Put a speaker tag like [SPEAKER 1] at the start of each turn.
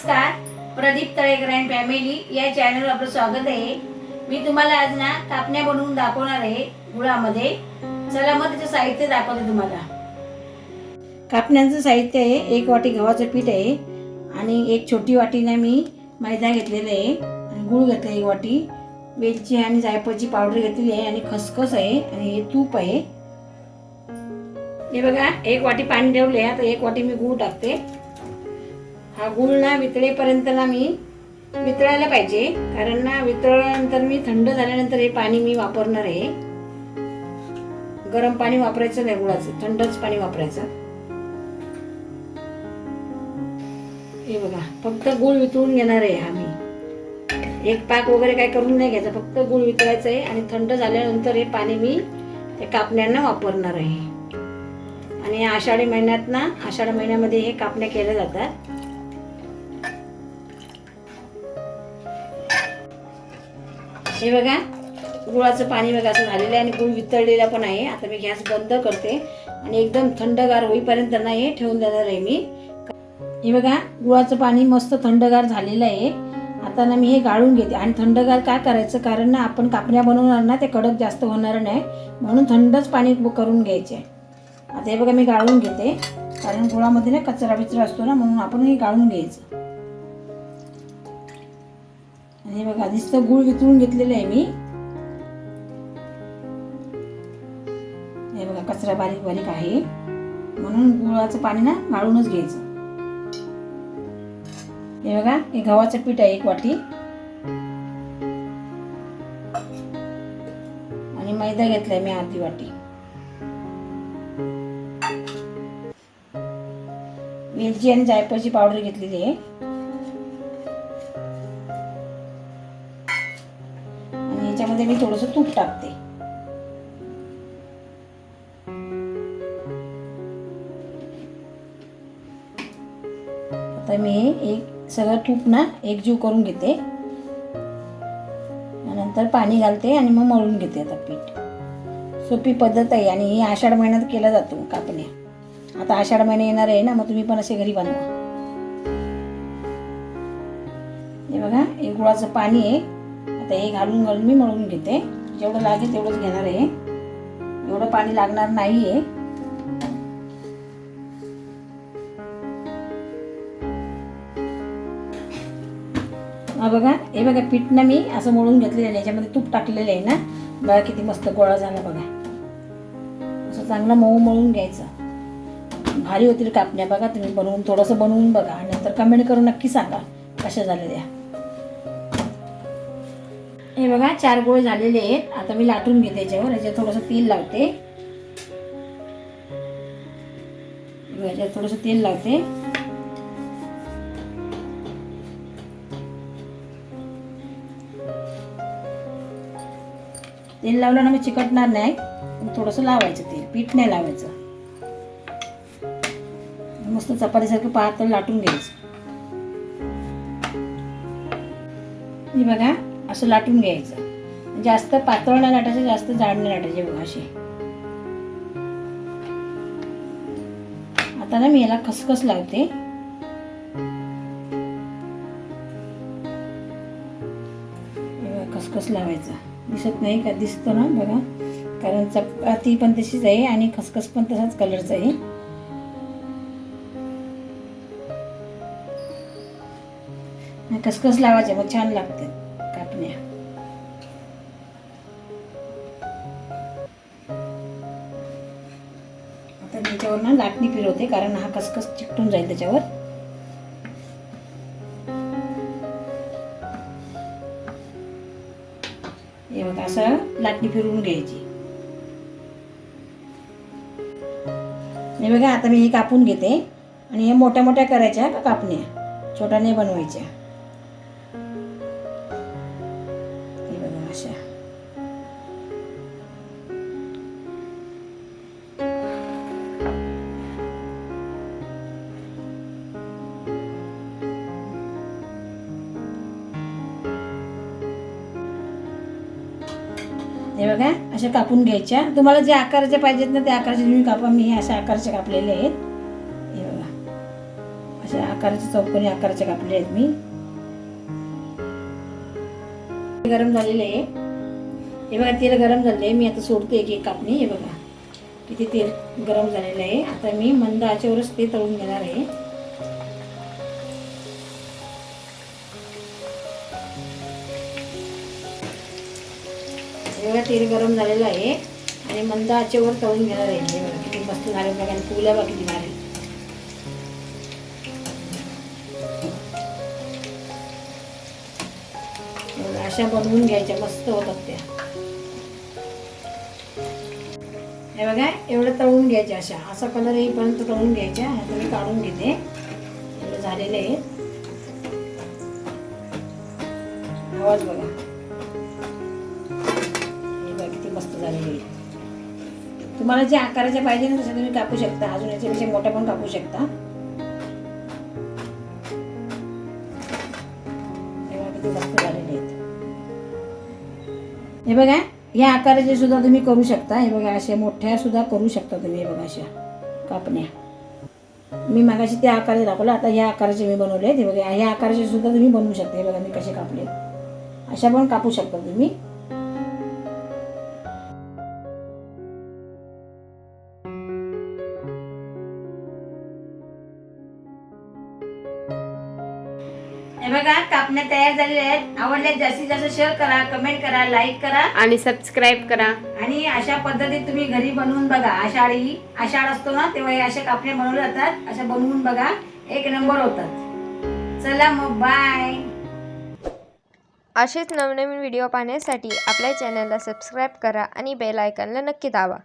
[SPEAKER 1] Pradeep Talekar and family या चॅनलवर आपलं स्वागत आहे. मी तुम्हाला आज ना कापण्या बनवून दाखवणार आहे गुळामध्ये. चला मग त्याचं साहित्य दाखवते तुम्हाला. कापण्यांचं साहित्य आहे एक वाटी गव्हाचं पीठ आहे आणि एक छोटी वाटीने मी मैदा घेतलेला आहे आणि गूळ घेतला एक वाटी. वेलची आणि जायफळची पावडर घेतलेली आहे आणि खसखस आहे आणि हे तूप आहे. हे बघा एक वाटी पाणी ठेवले आता एक वाटी मी गूळ टाकते. हा गुळ ना वितळेपर्यंत ना मी वितळायला पाहिजे. कारण ना वितळल्यानंतर मी थंड झाल्यानंतर हे पाणी मी वापरणार आहे. गरम पाणी वापरायचं नाही गुळाचं थंडच पाणी वापरायचं. हे बघा फक्त गूळ वितळून घेणार आहे हा मी. एक पाक वगैरे काय करून नाही घ्यायचं फक्त गूळ वितळायचं आहे आणि थंड झाल्यानंतर हे पाणी मी त्या कापण्यांना वापरणार आहे. आणि आषाढी महिन्यात ना आषाढ महिन्यामध्ये हे कापण्या केल्या जातात. हे बघा गुळाचं पाणी बघा असं झालेलं आहे आणि गुळ वितळलेला पण आहे. आता मी गॅस बंद करते आणि एकदम थंडगार होईपर्यंत त्यांना हे ठेवून देणार आहे मी. हे बघा गुळाचं पाणी मस्त थंडगार झालेलं आहे. आता ना मी हे गाळून घेते. आणि थंडगार का करायचं? कारण ना आपण कापण्या बनवणार ना ते कडक जास्त होणार नाही. म्हणून थंडच पाणी करून घ्यायचे. आता हे बघा मी गाळून घेते. कारण गुळामध्ये ना कचरा बिचरा असतो ना म्हणून आपण हे गाळून घ्यायचं. आणि हे बघा नुसतं गुळ वितळून घेतलेलं आहे मी. हे बघा कचरा बारीक बारीक आहे. म्हणून गुळाचं पाणी ना गाळूनच घ्यायचं. हे बघा हे गव्हाचं पीठ आहे एक वाटी. आणि मैदा घेतलाय मी अर्धी वाटी. वेलची आणि जायफळची पावडर घेतलेली आहे. त्याच्यामध्ये मी थोडस तूप टाकते. आता मी एक सगळं तूप ना एकजीव करून घेते. नंतर पाणी घालते आणि मग मळून घेते आता पीठ. सोपी पद्धत आहे आणि ही आषाढ महिन्यात केला जातो कापण्या. आता आषाढ महिना येणार आहे ना मग तुम्ही पण असे घरी बनवा. हे बघा हे गुळाचं पाणी आहे. आता हे घालून घालून मी मळून घेते. जेवढं लागेल तेवढंच घेणार आहे. एवढं पाणी लागणार नाही आहे हा बघा हे बघा पीठ ना मी असं मळून घेतलेलं आहे. याच्यामध्ये तूप टाकलेलं आहे ना. बघा किती मस्त गोळा झाला बघा. असं चांगलं मऊ मळून घ्यायचं. भारी होतील कापण्या. बघा तुम्ही बनवून थोडंसं बनवून बघा. आणि नंतर कमेंट करून नक्की सांगा. कशा झाल्या द्या हे बघा चार गोळे झालेले आहेत. आता मी लाटून घेते याच्यावर. याच्यात थोडंसं तेल लावते. याच्यात थोडंसं तेल लावते. तेल लावलं ना मी चिकटणार नाही. पण थोडंसं लावायचं तेल. पीठ नाही लावायचं. मस्त चपातीसारखं पातळ लाटून घ्यायचं. हे बघा असं लाटून घ्यायचं. जास्त पातळ नाही लाटायचं जास्त जाड नाही लाटायचे बघा असे आता ना मी याला खसखस लावते. खसखस लावायचा. दिसत नाही का? दिसतो ना बघा. कारण चपाती पण तशीच आहे आणि खसखस पण तसाच कलरचा आहे. खसखस लावायचे मग छान लागते. कापण्या आता त्याच्यावर ना लाटणी फिरवते कारण हा कसकस चिकटून जाईल त्याच्यावर हे बघा असं लाटणी फिरवून घ्यायची हे बघा आता मी हे कापून घेते आणि हे मोठ्या मोठ्या करायच्या का कापण्या छोट्या नाही बनवायच्या अशा हे बघा अशा कापून घ्यायच्या तुम्हाला जे आकाराचे पाहिजेत ना त्या आकाराचे तुम्ही कापा मी हे अशा आकाराचे कापलेले आहेत हे बघा अशा आकाराचे चौकोनी आकाराचे कापले आहेत मी गरम झालेले आहे. हे बघा तेल गरम झालेलं आहे. मी आता सोडते एक एक कापणी. हे बघा किती तेल गरम झालेलं आहे. आता मी मंद आचेवरच ते तळून घेणार आहे. हे बघा तेल गरम झालेलं आहे. आणि मंद आचेवर तळून घेणार आहे. हे बघा किती मस्त झाले बघा. आणि फुल्या बघा किती अशा बनवून घ्यायच्या मस्त होतात त्या. हे बघा एवढं तळून घ्यायच्या अशा. असा कलर येईपर्यंत तळून घ्यायच्या. आता मी काढून घेते. एवढं झालेलं आहे आवाज बघा. हे बघा किती मस्त झालेली आहे तुम्हाला जे आकाराचे पाहिजे ना तसे तुम्ही कापू शकता. अजून याच्यापेक्षा मोठ्या पण कापू शकता. हे बघा या आकाराचे सुद्धा तुम्ही करू शकता. हे बघा अशा मोठ्या सुद्धा करू शकता तुम्ही हे बघा अशा कापण्या. मी मागाशी त्या आकाराचे दाखवलं आता ह्या आकाराचे मी बनवले हे बघा ह्या आकाराचे सुद्धा तुम्ही बनवू शकता. हे बघा मी कसे कापले अशा पण कापू शकता तुम्ही. बघा कापण्या तयार झालेल्या आहेत. आवडल्यास जास्तीत जास्त शेअर करा कमेंट करा लाईक करा.
[SPEAKER 2] आणि सबस्क्राईब करा.
[SPEAKER 1] आणि अशा पद्धतीत तुम्ही घरी बनवून बघा. आषाढी आषाढ असतो ना तेव्हा हे अशा कापण्या बनवल्या जातात. अशा बनवून बघा एक नंबर होतात. चला मग बाय
[SPEAKER 3] असेच नवनवीन व्हिडिओ पाहण्यासाठी आपल्या चॅनलला सबस्क्राईब करा आणि बेल आयकॉनला नक्की दाबा.